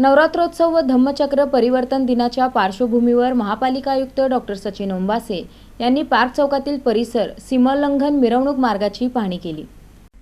नवरात्रोत्सव व धम्मचक्र परिवर्तन दिनाच्या पार्श्वभूमीवर महापालिका आयुक्त डॉक्टर सचिन ओंबासे यांनी पार्क चौकातील परिसर सीमोल्लंघन मिरवणूक मार्गाची पाहणी केली.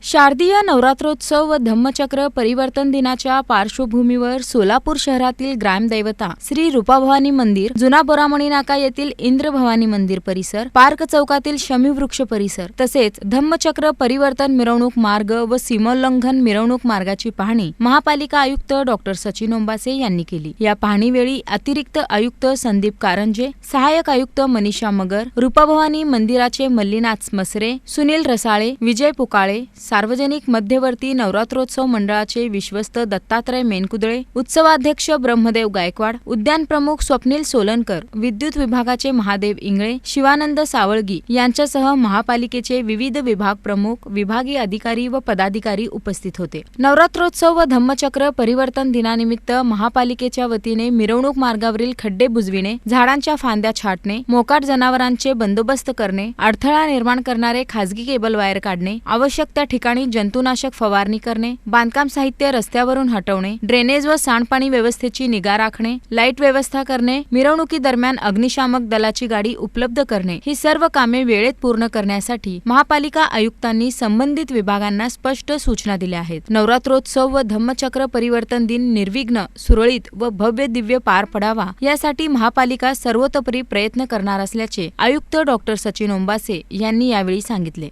शारदीय नवरात्रोत्सव व धम्मचक्र परिवर्तन दिनाच्या पार्श्वभूमीवर सोलापूर शहरातील ग्रामदैवता श्री रूपाभवानी मंदिर जुना बोरामणी नाका येथील इंद्र भवानी मंदिर परिसर पार्क चौकातील शमीवृक्ष परिसर तसेच धम्मचक्र परिवर्तन मिरवणूक मार्ग व सीमोल्लंघन मिरवणूक मार्गाची पाहणी महापालिका आयुक्त डॉक्टर सचिन ओंबासे यांनी केली. या पाहणीवेळी अतिरिक्त आयुक्त संदीप कारंजे सहाय्यक आयुक्त मनीषा मगर रूपाभवानी मंदिराचे मल्लीनाथ मसरे सुनील रसाळे विजय पुकाळे सार्वजनिक मध्यवर्ती नवरात्रोत्सव मंडळाचे विश्वस्त दत्तात्रय मेनकुदळे उत्सवाध्यक्ष ब्रह्मदेव गायकवाड उद्यान प्रमुख स्वप्नील सोलनकर विद्युत विभागाचे महादेव इंगळे शिवानंद सावळगी यांच्यासह महापालिकेचे विविध विभाग प्रमुख विभागीय अधिकारी व पदाधिकारी उपस्थित होते. नवरात्रोत्सव व धम्मचक्र परिवर्तन दिनानिमित्त महापालिकेच्या वतीने मिरवणूक मार्गावरील खड्डे बुजविणे झाडांच्या फांद्या छाटणे मोकाट जनावरांचे बंदोबस्त करणे अडथळा निर्माण करणारे खासगी केबल वायर काढणे आवश्यक त्या ठिकाणी जंतुनाशक फवारणी करणे बांधकाम साहित्य रस्त्यावरून हटवणे ड्रेनेज व सांडपाणी व्यवस्थेची निगा राखणे लाइट व्यवस्था करणे मिरवणुकीदरम्यान अग्निशामक दलाची गाडी उपलब्ध करणे ही सर्व कामे वेळेत पूर्ण करण्यासाठी महापालिका आयुक्तांनी संबंधित विभागांना स्पष्ट सूचना दिल्या आहेत. नवरात्रोत्सव व धम्मचक्र परिवर्तन दिन निर्विघ्न सुरळीत व भव्य दिव्य पार पडावा यासाठी महापालिका सर्वतोपरी प्रयत्न करणार असल्याचे आयुक्त डॉक्टर सचिन ओंबासे यांनी यावेळी सांगितले.